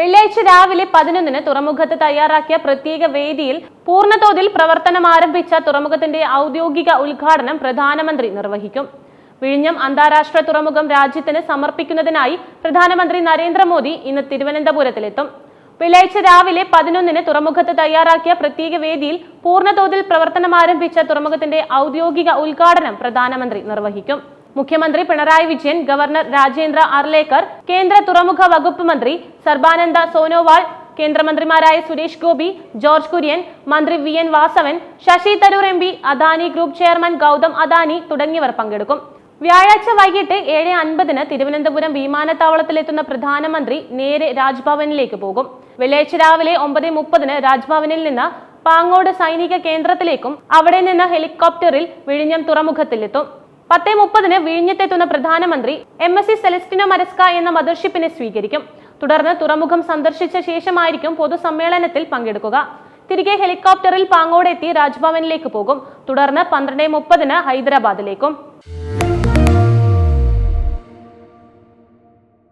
വെള്ളിയാഴ്ച രാവിലെ പതിനൊന്നിന് തുറമുഖത്ത് തയ്യാറാക്കിയ പ്രത്യേക വേദിയിൽ പൂർണതോതിൽ പ്രവർത്തനം ആരംഭിച്ച തുറമുഖത്തിന്റെ ഔദ്യോഗിക ഉദ്ഘാടനം പ്രധാനമന്ത്രി നിർവഹിക്കും. വിഴിഞ്ഞം അന്താരാഷ്ട്ര തുറമുഖം രാജ്യത്തിന് സമർപ്പിക്കുന്നതിനായി പ്രധാനമന്ത്രി നരേന്ദ്രമോദി ഇന്ന് തിരുവനന്തപുരത്തിലെത്തും. വെള്ളിയാഴ്ച രാവിലെ പതിനൊന്നിന് തുറമുഖത്ത് തയ്യാറാക്കിയ പ്രത്യേക വേദിയിൽ പൂർണതോതിൽ പ്രവർത്തനം ആരംഭിച്ച തുറമുഖത്തിന്റെ ഔദ്യോഗിക ഉദ്ഘാടനം പ്രധാനമന്ത്രി നിർവഹിക്കും. മുഖ്യമന്ത്രി പിണറായി വിജയൻ ഗവർണർ രാജേന്ദ്ര അർലേക്കർ കേന്ദ്ര തുറമുഖ വകുപ്പ് മന്ത്രി സർബാനന്ദ സോനോവാൾ കേന്ദ്രമന്ത്രിമാരായ സുരേഷ് ഗോപി ജോർജ് കുര്യൻ മന്ത്രി V N Vasavan Shashi Tharoor M P Adani group chairman Gautam Adani തുടങ്ങിയവർ പങ്കെടുക്കും. വ്യാഴാഴ്ച വൈകിട്ട് ഏഴ് അൻപതിന് തിരുവനന്തപുരം വിമാനത്താവളത്തിലെത്തുന്ന പ്രധാനമന്ത്രി നേരെ രാജ്ഭവനിലേക്ക് പോകും. വെള്ളിയാഴ്ച രാവിലെ ഒമ്പത് മുപ്പതിന് രാജ്ഭവനിൽ നിന്ന് പാങ്ങോട് സൈനിക കേന്ദ്രത്തിലേക്കും അവിടെ നിന്ന് ഹെലികോപ്റ്ററിൽ വിഴിഞ്ഞം തുറമുഖത്തിലെത്തും. പത്തേ മുപ്പതിന് വിഴിഞ്ഞത്തെത്തുന്ന പ്രധാനമന്ത്രി M S C Celestino Maresca എന്ന മദർഷിപ്പിനെ സ്വീകരിക്കും. തുടർന്ന് തുറമുഖം സന്ദർശിച്ച ശേഷമായിരിക്കും പൊതുസമ്മേളനത്തിൽ പങ്കെടുക്കുക. തിരികെ ഹെലികോപ്റ്ററിൽ പാങ്ങോടെത്തി രാജ്ഭവനിലേക്ക് പോകും. തുടർന്ന് പന്ത്രണ്ട് മുപ്പതിന് ഹൈദരാബാദിലേക്കും.